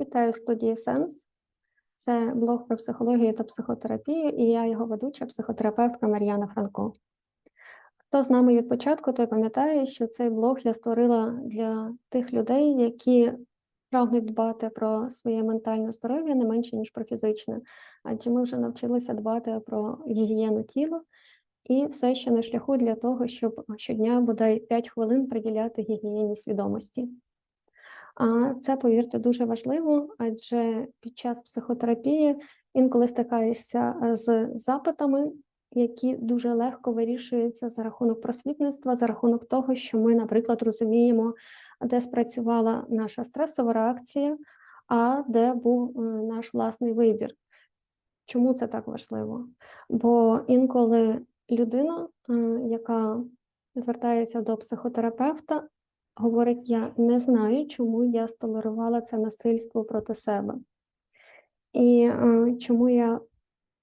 Вітаю студії Сенс. Це блог про психологію та психотерапію, і я його ведуча, психотерапевтка Мар'яна Франко. Хто з нами від початку, той пам'ятає, що цей блог я створила для тих людей, які прагнуть дбати про своє ментальне здоров'я не менше, ніж про фізичне. Адже ми вже навчилися дбати про гігієну тіла і все ще на шляху для того, щоб щодня бодай 5 хвилин приділяти гігієні свідомості. А це, повірте, дуже важливо, адже під час психотерапії інколи стикаєшся е, з запитами, які дуже легко вирішуються за рахунок просвітництва, за рахунок того, що ми, наприклад, розуміємо, де спрацювала наша стресова реакція, а де був е, наш власний вибір. Чому це так важливо? Бо інколи людина, е, яка звертається до психотерапевта, говорить: я не знаю, чому я столерувала це насильство проти себе. І е, чому я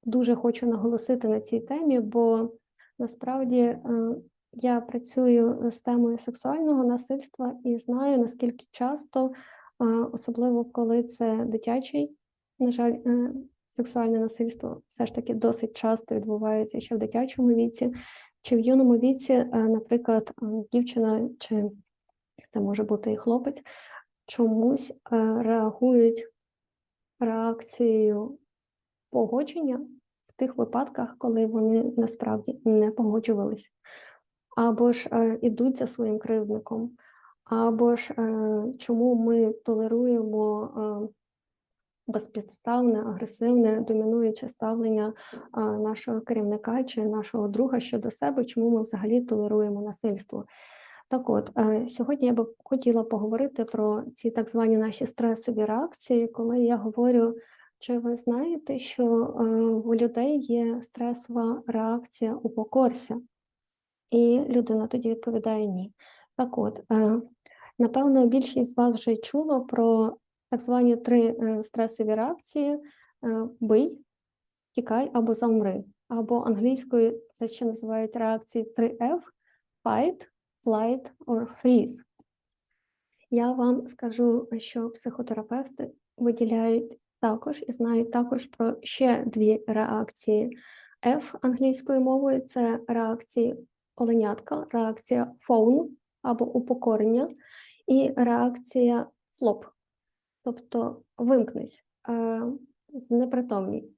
дуже хочу наголосити на цій темі, бо насправді е, я працюю з темою сексуального насильства і знаю, наскільки часто, е, особливо коли це дитячий, на жаль, сексуальне насильство все ж таки досить часто відбувається ще в дитячому віці, чи в юному віці, наприклад, дівчина чи це може бути і хлопець, чомусь е, реагують реакцією погодження в тих випадках, коли вони насправді не погоджувались, або ж е, ідуть за своїм кривдником, або ж е, чому ми толеруємо безпідставне, агресивне, домінуюче ставлення нашого керівника чи нашого друга щодо себе, чому ми взагалі толеруємо насильство. Так от, е, сьогодні я би хотіла поговорити про ці так звані наші стресові реакції, коли я говорю, чи ви знаєте, що е, у людей є стресова реакція у покорся? І людина тоді відповідає ні. Так от, е, напевно, більшість з вас вже чуло про так звані три стресові реакції: бий, тікай або замри. Або англійською це ще називають реакції 3F – fight, flight or freeze. Я вам скажу, що психотерапевти виділяють також і знають також про ще дві реакції F англійською мовою це реакції оленятка, реакція phone або упокорення, і реакція flop, тобто вимкнись, знепритомній,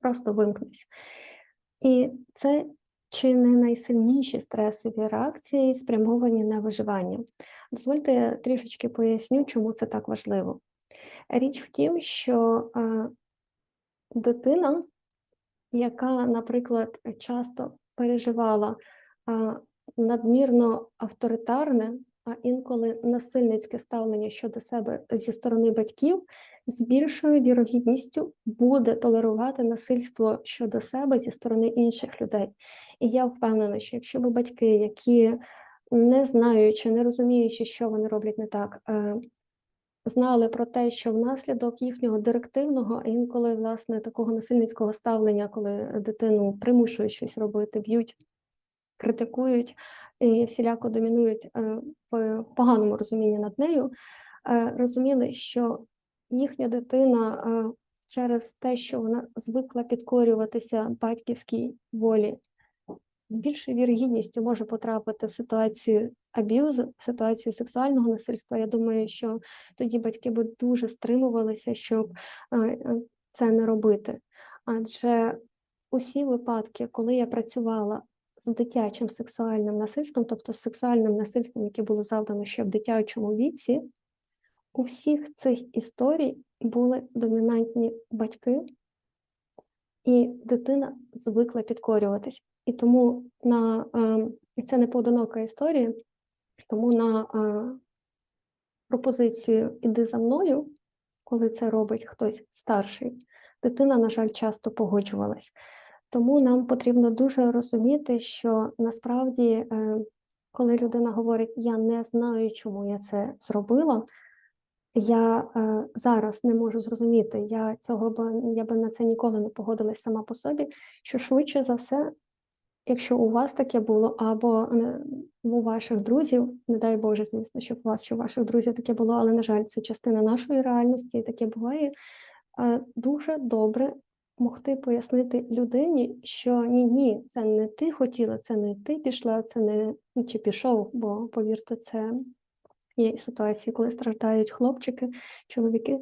просто вимкнись. І це чи не найсильніші стресові реакції спрямовані на виживання? Дозвольте я трішечки поясню, чому це так важливо. Річ в тім, що е, дитина, яка, наприклад, часто переживала е, надмірно авторитарне а інколи насильницьке ставлення щодо себе зі сторони батьків з більшою вірогідністю буде толерувати насильство щодо себе зі сторони інших людей. І я впевнена, що якщо б батьки, які не знаючи, не розуміючи, що вони роблять не так, е, знали про те, що внаслідок їхнього директивного, а інколи власне такого насильницького ставлення, коли дитину примушують щось робити, б'ють критикують і всіляко домінують е, в поганому розумінні над нею, е, розуміли, що їхня дитина е, через те, що вона звикла підкорюватися батьківській волі, з більшою вірогідністю може потрапити в ситуацію аб'юзу, в ситуацію сексуального насильства. Я думаю, що тоді батьки б дуже стримувалися, щоб це не робити. Адже усі випадки, коли я працювала з дитячим сексуальним насильством, тобто з сексуальним насильством, яке було завдано ще в дитячому віці, у всіх цих історій були домінантні батьки, і дитина звикла підкорюватись. І тому на і це не поодинока історія, тому на пропозицію Іди за мною, коли це робить хтось старший, дитина, на жаль, часто погоджувалась. Тому нам потрібно дуже розуміти, що насправді, е, коли людина говорить, я не знаю, чому я це зробила, я е, зараз не можу зрозуміти, я цього б я би на це ніколи не погодилась сама по собі, що швидше за все якщо у вас таке було, або е, у ваших друзів, не дай Боже, звісно, щоб у вас чи у ваших друзів таке було, але, на жаль, це частина нашої реальності, і таке буває. Дуже добре могти пояснити людині, що ні, ні, це не ти хотіла, це не ти пішла, це не ну, чи пішов, бо повірте, це є ситуації, коли страждають хлопчики, чоловіки.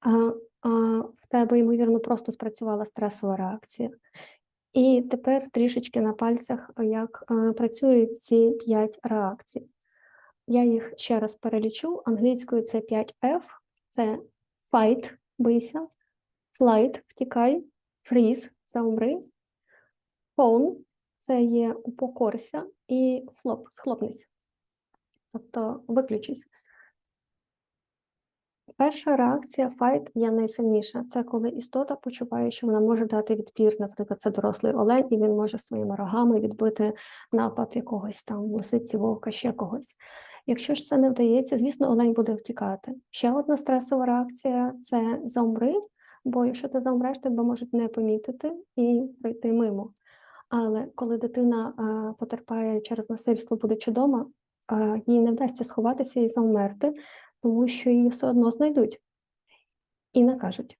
А, а в тебе, ймовірно, просто спрацювала стресова реакція. І тепер трішечки на пальцях, як е, працюють ці 5 реакцій. Я їх ще раз перелічу. Англійською це 5F, це fight, бийся, flight, втікай, freeze, заумри, phone, це є упокорся, і flop, схлопнись. Тобто виключись. Перша реакція fight є найсильніша. Це коли істота почуває, що вона може дати відпір, наприклад, це дорослий олень, і він може своїми рогами відбити напад якогось там лисиці, вовка, ще когось. Якщо ж це не вдається, звісно, олень буде втікати. Ще одна стресова реакція це заумри, бо якщо ти заумреш, тебе можуть не помітити і пройти мимо. Але коли дитина потерпає через насильство, будучи вдома, їй не вдасться сховатися і заумерти, тому що її все одно знайдуть і накажуть.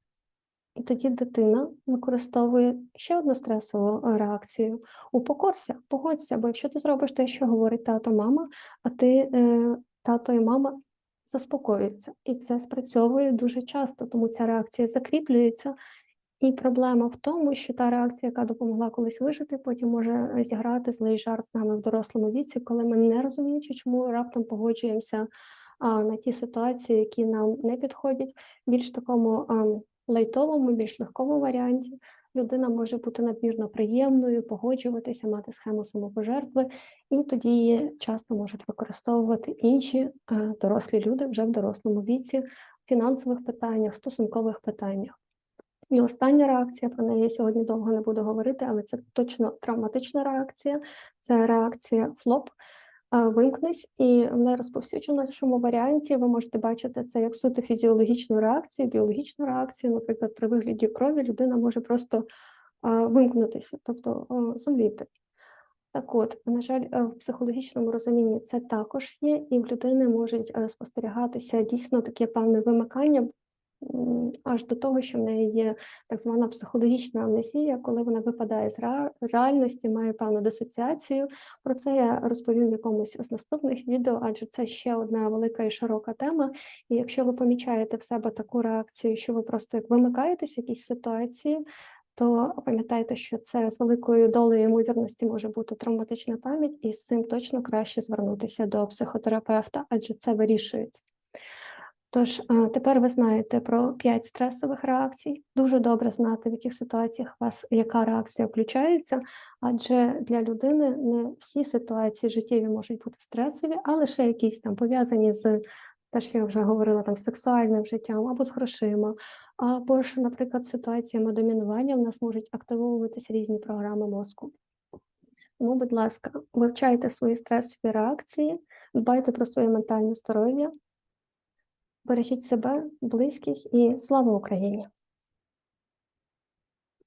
І тоді дитина використовує ще одну стресову реакцію: упокорся, погодься, бо якщо ти зробиш те, що говорить тато, мама, а ти е, тато і мама заспокоюються. І це спрацьовує дуже часто, тому ця реакція закріплюється. І проблема в тому, що та реакція, яка допомогла колись вижити, потім може зіграти злий жарт з нами в дорослому віці, коли ми не розуміючи, чому раптом погоджуємося на ті ситуації, які нам не підходять, більш такому а, лайтовому, більш легкому варіанті. Людина може бути надмірно приємною, погоджуватися, мати схему самопожертви, і тоді її часто можуть використовувати інші дорослі люди вже в дорослому віці, в фінансових питаннях, стосункових питаннях. І остання реакція, про неї сьогодні довго не буду говорити, але це точно травматична реакція, це реакція флоп. Вимкнись, і в найрозповсюдженішому варіанті ви можете бачити це як суто фізіологічну реакцію, біологічну реакцію. Наприклад, при вигляді крові людина може просто вимкнутися, тобто зумліти. Так от, на жаль, в психологічному розумінні це також є, і в людини можуть е, спостерігатися дійсно таке певне вимикання, аж до того, що в неї є так звана психологічна амнезія, коли вона випадає з ре- реальності, має певну дисоціацію. Про це я розповім в якомусь з наступних відео, адже це ще одна велика і широка тема. І якщо ви помічаєте в себе таку реакцію, що ви просто як вимикаєтесь в якійсь ситуації, то пам'ятайте, що це з великою долею ймовірності може бути травматична пам'ять, і з цим точно краще звернутися до психотерапевта, адже це вирішується. Тож е, тепер ви знаєте про 5 стресових реакцій. Дуже добре знати, в яких ситуаціях у вас яка реакція включається, адже для людини не всі ситуації життєві можуть бути стресові, а лише якісь там пов'язані з те, що я вже говорила, там сексуальним життям або з грошима, або ж, наприклад, ситуаціями домінування в нас можуть активовуватися різні програми мозку. Тому, будь ласка, вивчайте свої стресові реакції, дбайте про своє ментальне здоров'я, бережіть себе, близьких і слава Україні!